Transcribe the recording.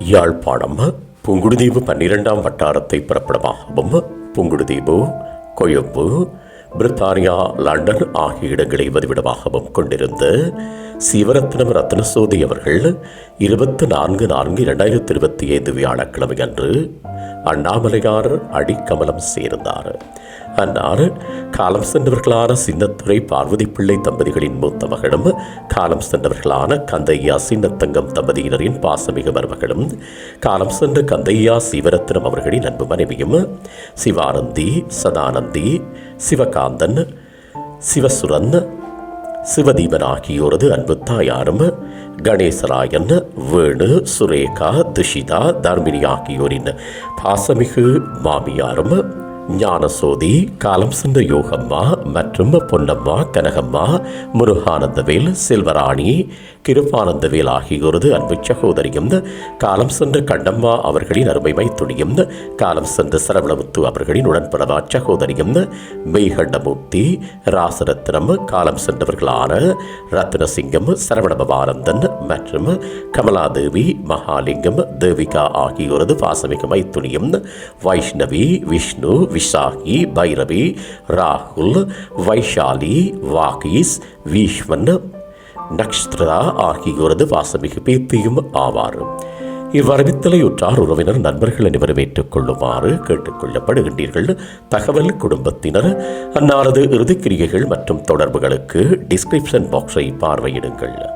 யாழ்ப்பாணம் புங்குடுதீவு பன்னிரெண்டாம் வட்டாரத்தை பிறப்பிடமாகவும் புங்குடுதீவு கொழும்பு பிரித்தானியா லண்டன் ஆகிய இடங்களை வதிவிடமாகவும் கொண்டிருந்த சிவரத்னம் ரத்னசோதி அவர்கள் இருபத்தி நான்கு நான்கு இரண்டாயிரத்தி இருபத்தி ஐந்து வியாழக்கிழமை அன்று அண்ணாமலையார் அடிக்கமலம் சேர்ந்தார். அன்னார் காலம் சென்றவர்களான சின்னத்துறை பார்வதி பிள்ளை தம்பதிகளின் மூத்த மகளும் காலம் சென்றவர்களான கந்தையா சின்னத்தங்கம் தம்பதியினரின் பாசமிகு மருமகளும் காலம் சென்ற கந்தையா சிவரத்னம் அவர்களின் அன்பு மனைவியும் சிவானந்தி சதானந்தி சிவகாந்தன் சிவசுரன் சிவதீபன் ஆகியோரது அன்பு தாயாரும் கணேசராயன் வேணு சுரேகா துஷிதா தர்மினி ஆகியோரின் பாசமிகு மாமியாரும் ஞானசோதி காலம் சென்ற யோகம்மா மற்றும் பொன்னம்மா கனகம்மா முருகானந்தவேல் செல்வராணி கிருபானந்தவேல் ஆகியோரது அன்பு சகோதரியும் காலம் சென்ற கண்டம்மா அவர்களின் அருமை மைத்துணியும் காலம் சென்ற சரவணமுத்து அவர்களின் உடன்படவா சகோதரியும் மெய்கண்டமூர்த்தி ராசரத்னம் காலம் சென்றவர்களான ரத்னசிங்கம் சரவணபவானந்தன் மற்றும் கமலாதேவி மகாலிங்கம் தேவிகா ஆகியோரது பாசமிக மைத்துனியும் வைஷ்ணவி விஷ்ணு விசாகி பைரவி ராகுல் வைஷாலி வாகீஸ் வீஷ்மன் நக்ஷ்த்ரா ஆகியோரது வாசமிகு பேத்தியும் ஆவார். இவ்வரவித்தலையுற்றார் உறவினர் நண்பர்கள் அனைவரும் ஏற்றுக்கொள்ளுமாறு கேட்டுக்கொள்ளப்படுகின்றீர்கள். தகவல் குடும்பத்தினர் அன்னாரது இறுதிக்கிரியைகள் மற்றும் தொடர்புகளுக்கு டிஸ்கிரிப்ஷன் பாக்ஸை பார்வையிடுங்கள்.